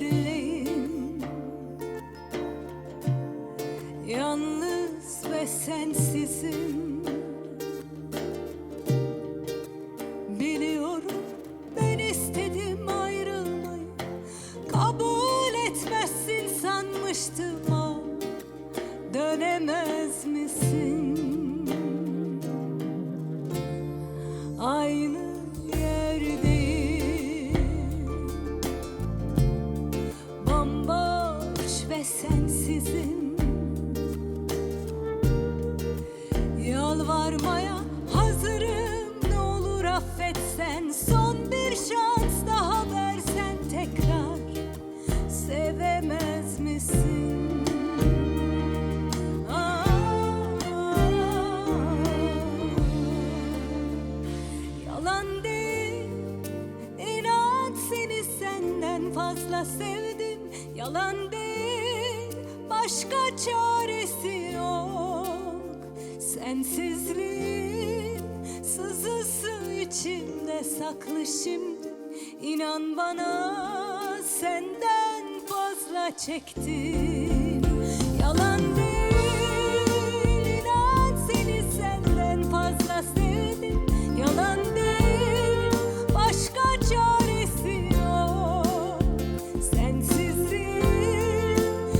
seslerleyim Yalnız ve sensizim. Biliyorum ben istedim ayrılmayı. Kabul etmezsin sanmıştım ah Dönemez misin? Yalvarmaya hazırım. Ne olur affetsen Son bir şans daha versen tekrar. Sevemez misin? Yalan değil. İnan seni senden fazla sevdim. Yalan değil. Başka çaresi yok Sensizliğin sızısı içimde saklı şimdi İnan bana senden fazla çektim. Yalan değil inan seni senden fazla sevdim. Yalan değil başka çaresi yok. Sensizliğin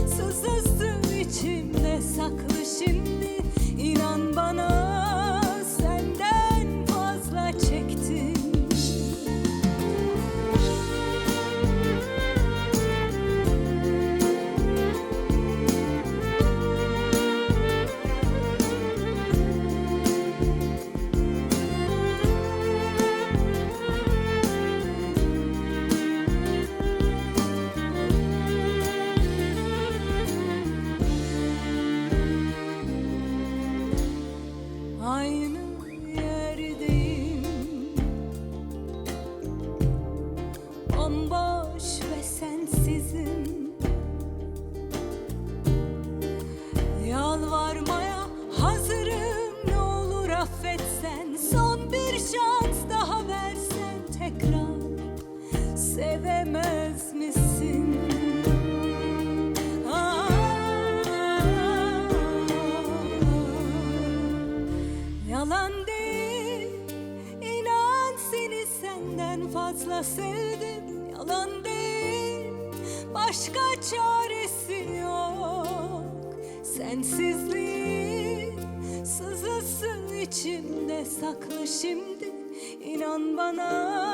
sızısı içimde saklı şimdi İnan Sevemez misin? Yalan değil inan seni senden fazla sevdim. Yalan değil başka çaresi yok. Sensizliğin sızısı içimde saklı şimdi. İnan bana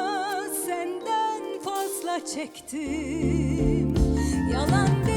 çektim. Yalan değil